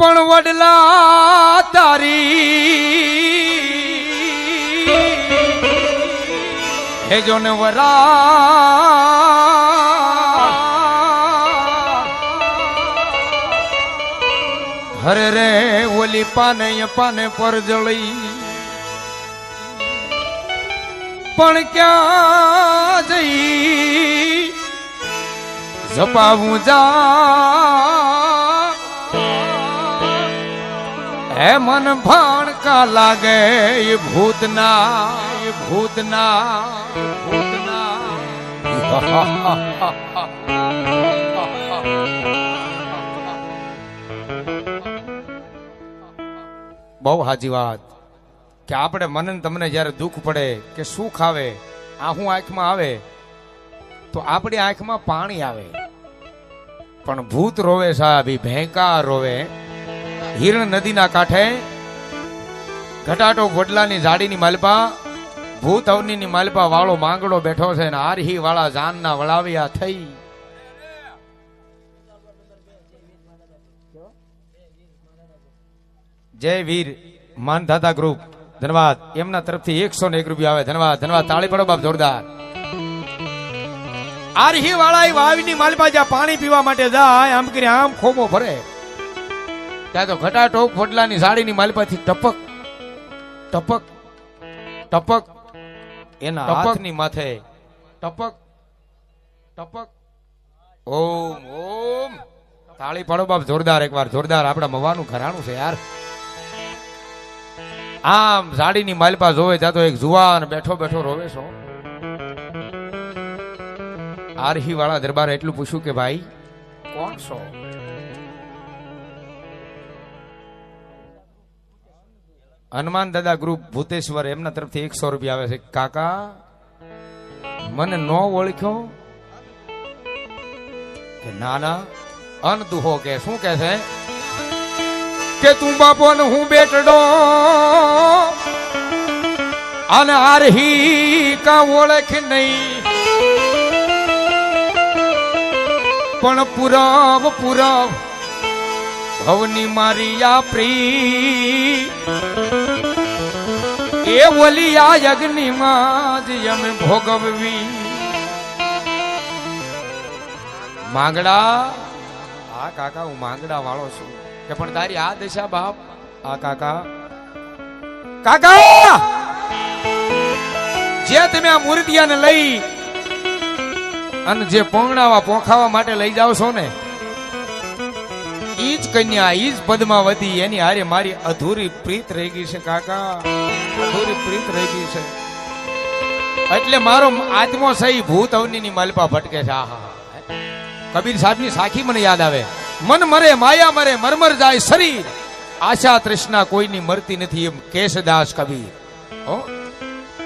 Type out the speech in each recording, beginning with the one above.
પણ વડલા તારી. હે જોને વરા. હરે રે ઓલી પાને પાને પર જળી. પણ ક્યાં જઈ? જપાવું જા. હે મન ભાણકા લાગે ભૂતના ભૂતના ભૂતના. બહુ હાજી વાત. કે આપણે મનન તમને જ્યારે દુઃખ પડે કે સુખ આવે, આ હું આંખમાં આવે, તો આપણી આંખમાં પાણી આવે. પણ ભૂત રોવે સાહેબ ભેંકા રોવે. હિરણ નદીના કાંઠે ઘટાટો વડલાની ઝાડીની માલપા, ભૂત અવનીની માલપા વાળો માંગડો બેઠો છે ને આરહી વાળા જાનના વળાવ્યા થઈ. જય વીર માનધાતા ગ્રુપ. ધન્યવાદ. એમના તરફથી એકસો ને એક રૂપિયા આવે. ધન્યવાદ. ધન્યવાદ. તાળી પડો બાપ જોરદાર. આરહી વાળા વાવીની માલપા જ્યાં પાણી પીવા માટે જાય, આમ કરી આમ ખોમો ભરે. ત્યાં તો ઘટાટોપ ફોટલાની સાડીની માલપાથી ટપક ટપક ટપક એના હાથની માથે. ટપક ટપક. ઓમ ઓમ. તાળી પાડો બાપ જોરદાર એકવાર જોરદાર. આપણા મવાનું ઘરાણું છે યાર. આમ સાડીની માલપા જોવે ત્યાં તો એક જુવાન બેઠો બેઠો રોવે છો આરહી વાળા દરબારે એટલું પૂછ્યું કે ભાઈ કોણ છો? હનુમાન દાદા ગ્રુપ ભૂતેશ્વર એમના તરફથી એકસો રૂપિયા આવે છે. કાકા, મને નો ઓળખ્યો કે ના ના અનદુહો કે, શું કે છે? કે તું બાપો ને હું બેટડો? અને આરહી કા ઓળખ નહીં. પણ પુરવ પુરવ, ભવની મારી આ પ્રી એ ઓલી આ યજ્ઞમાં જ અમે ભોગવવી. માંગડા, આ કાકા હું માંગડા વાળો છું. કે પણ તારી આ દશા બાપ, આ કાકા. કાકા! જે તમે આ મૂર્તિયાને લઈ અને જે પોંગણાવા પોખાવા માટે લઈ જાવ છો ને, ઈ જ કન્યા, ઈ જ પદ્માવતી, એની હારે મારી અધૂરી પ્રીત રહી ગઈ છે, કાકા. અધૂરી પ્રીત રહી ગઈ છે. એટલે મારો આત્મો સહી ભૂત અવનીની મલપા ભટકે છે. આહા. કબીર સાહેબની સાખી મને યાદ આવે. મન મરે, માયા મરે, મરમર જાય, શરીર. આશા તૃષ્ણા કોઈની મરતી નથી એમ કેશદાસ કબીર. હો?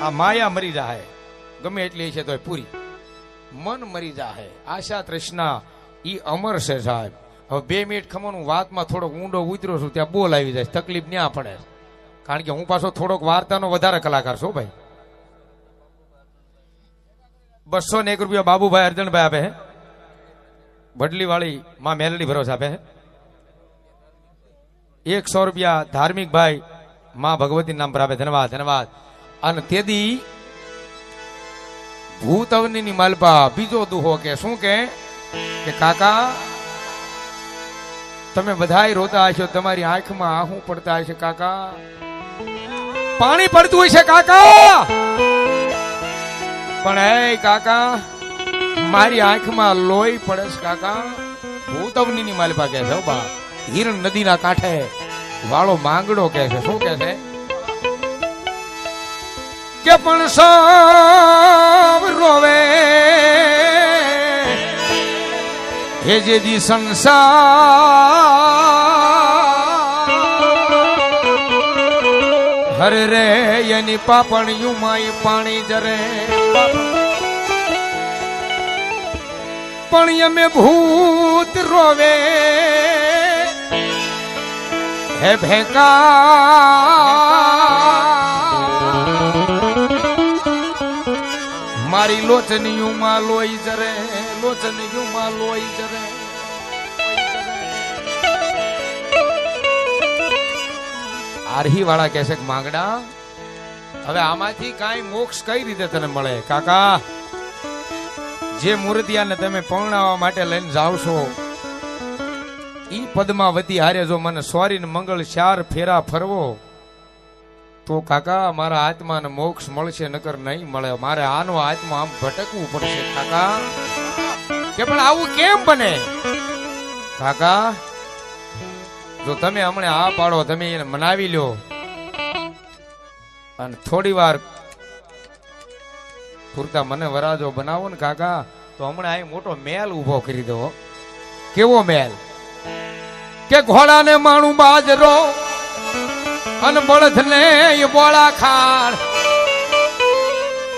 આ માયા મરી જાય ગમે એટલી છે તોય પૂરી. મન મરી જાય આશા તૃષ્ણા ઈ અમર છે સાહેબ. હવે બે મિનિટ ખમણ વાતમાં થોડોક ઊંડો ઉતર્યો છું, ત્યાં બોલ આવી જાય. તકલીફ ન્યા પડે. કારણ કે હું પાછો થોડોક વાર્તાનો વધારે કલાકાર છું, ભાઈ. બસો ને એક રૂપિયા બાબુભાઈ અર્જણભાઈ આપે હે. વડલી વાળી માં મેલડી ભરોસ આપે હે. એકસો રૂપિયા ધાર્મિક ભાઈ માં ભગવતી નામ પર આપે. ધન્યવાદ ધન્યવાદ. અને તેદી ભૂત અવનીની માલપા બીજો દુહો કે શું કે? કે કાકા, તમે બધાય રોતા હશો, તમારી આંખમાં આહું પડતા હશે કાકા. પાણી પડતું હોય છે, કાકા! પણ હે કાકા, મારી આંખમાં લોહી પડે છે, કાકા. ભૂતવની ની માલિપા કે છે બા, હિરણ નદીના કાંઠે વાળો માંગડો કે છે. શું કે છે? કે પણ સૌ રોવે. હે જે દી સંસાર હરે રે, એની પાપણિયું માં પાણી જરે. પણ અમે ભૂત રોવે. હે ભેંકા. મારી લોચનીયુમાં લોહી જરે, લોચનીયુમાં લોહી જરે. આરહી વાળા કહે છે કે હવે આમાંથી કાંઈ મોક્ષ કઈ રીતે તને મળે? કાકા, જે મૂર્તિયાને તમે પૌણાવા માટે લઈને જાવ છો, ઈ પદ્માવતી હારે જો મને સ્વારી ને મંગળ ચાર ફેરા ફરવો, તો કાકા, મારા આત્માને મોક્ષ મળશે, નકર નહીં મળે. મારે આનો આત્મા આમ ભટકવું પડશે. કાકા, કે, પણ આવું કેમ બને? કાકા જો તમે હમણે આ પાડો, તમે એને મનાવી લો અને થોડી વાર પૂરતા મને વરાજો બનાવો ને કાકા, તો હમણાં અહીં મોટો મેલ ઊભો કરી દો. કેવો મેલ કે ઘોડાને માણું બાજરો અને બળદને બોળા ખાણ.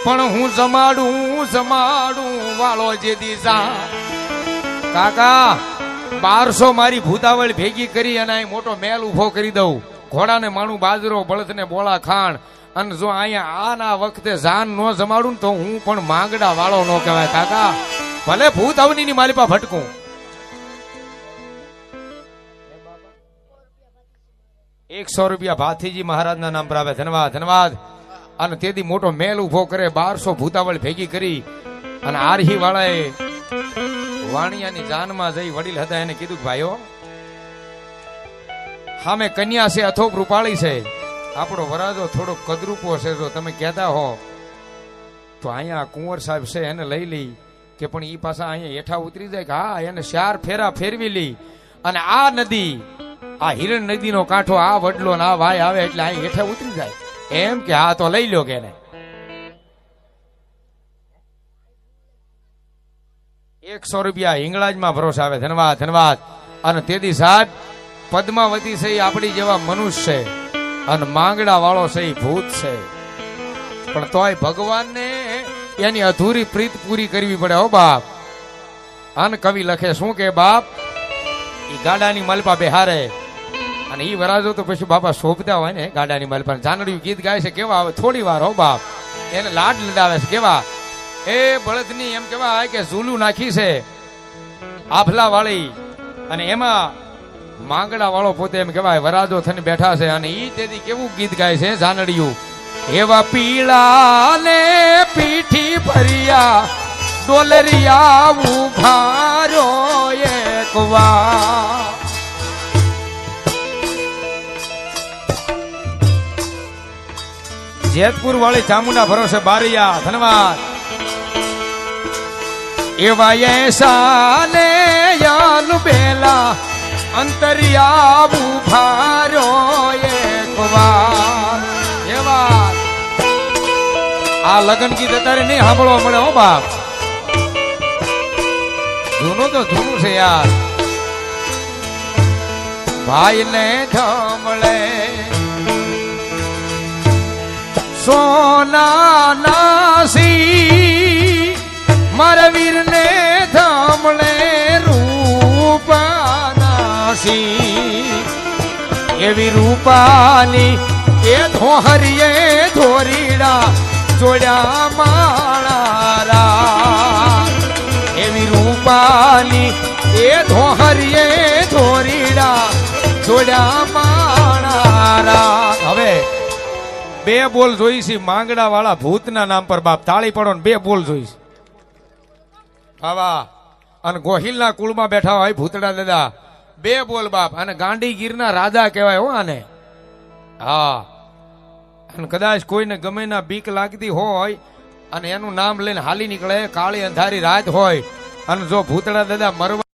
પણ હું જમાડું જમાડું વાળો જે દીસા કાકા બારસો મારી ભૂતાવળ ભેગી કરી અને અહીં મોટો મેલ ઊભો કરી દઉં. ઘોડાને માણું બાજરો, બળદને બોળા ખાણ. અને જો અહીંયા આ ના વખતે જાન ન જમાડું ને તો હું પણ માંગડા વાળો ન કહેવાય. કાકા, ભલે ભૂત અવની ની માલિપા ભટકું. એકસો રૂપિયા ભાથીજી મહારાજના નામ પર આવે. ધન્યવાદ ધન્યવાદ. અને તેથી મોટો મેલ ઊભો કરે, બારસો ભૂતાવળ ભેગી કરી. અને આરહી વાળાએ વાણિયાની જાનમાં જઈ વડીલ હતા એને કીધું ભાઈઓ હામે કન્યા છે અથો રૂપાળી છે. આપણો વરાજો થોડો કદરૂપો છે, જો તમે કહેતા હો. તો અહીંયા કુંવર સાહેબ છે, એને લઈ લઈ કે પણ એ પાછા અહીંયા હેઠા ઉતરી જાય કે હા, એને ચાર ફેરા ફેરવી લી અને આ નદી, આ હિરણ નદીનો કાંઠો, આ વડલો ને આ વાય આવે એટલે અહીં હેઠે ઉતરી જાય. એમ કે હા, તો લઈ લો કે એને. એકસો રૂપિયા હિંગળાજમાં ભરોસા આવે. ધન્યવાદ ધન્યવાદ. અને તેથી સાહેબ, પદ્માવતી છે આપણી જેવા મનુષ્ય છે. અને માંગડા વાળો છે એ ભૂત છે. પણ તોય ભગવાનને એની અધૂરી પ્રીત પૂરી કરવી પડે હો બાપ. અન કવિ લખે, શું કે બાપ? એ ગાડાની મલપા બેહારે. અને એ વરાજો તો પછી બાપા શોભતા હોય ને ગાડાની મલપા જાનડિયું ગીત ગાય છે, કેવા આવે? થોડી વાર હો બાપ. એને લાડ લડાવે છે, કેવા? એ બળદની એમ કહેવાય કે ઝૂલું નાખી છે. આફલા વાળી અને એમાં માંગડા વાળો પોતે એમ કહેવાય, વરાજો થઈને બેઠા છે અને ઈ તેથી કેવું ગીત ગાય છે જાનડિયું એવા પીળા ને પીઠી ભરિયા ડોલરિયા ઉભારો એક જેતપુર વાળી ચામુંડા ભરોસે બારિયા, ધન્યવાદ. એવા એસાને યાલ બેલા અંતરિયા ઉભારો એક વાર. એવા આ લગન ગીત અત્યારે નહીં સાંભળવા મળે હો બાપ. જૂનું તો જૂનું છે યાર. ભાઈ ને થમળે સોના નાસી મારા વીર રૂપાનાસી એવી રૂપાની એ ધોહરીએ ધોરીડા જોડ્યા માણારા એવી રૂપાની એ ધોહરીએ ધોરીડા જોડ્યા માણારા હવે બે બોલ જોઈશી માંગડા વાળા ભૂતના નામ પર બાપ તાળી પડો ને બે બોલ જોઈશ. આવા અને ગોહિલના કુળમાં બેઠા હોય ભૂતડા દાદા. બે બોલ બાપ અને ગાંડીગીરના રાજા કહેવાય હો આને. હા. અને કદાચ કોઈને ગમે ના બીક લાગતી હોય, અને એનું નામ લઈને હાલી નીકળે, કાળી અંધારી રાત હોય, અને જો ભૂતડા દાદા મરવા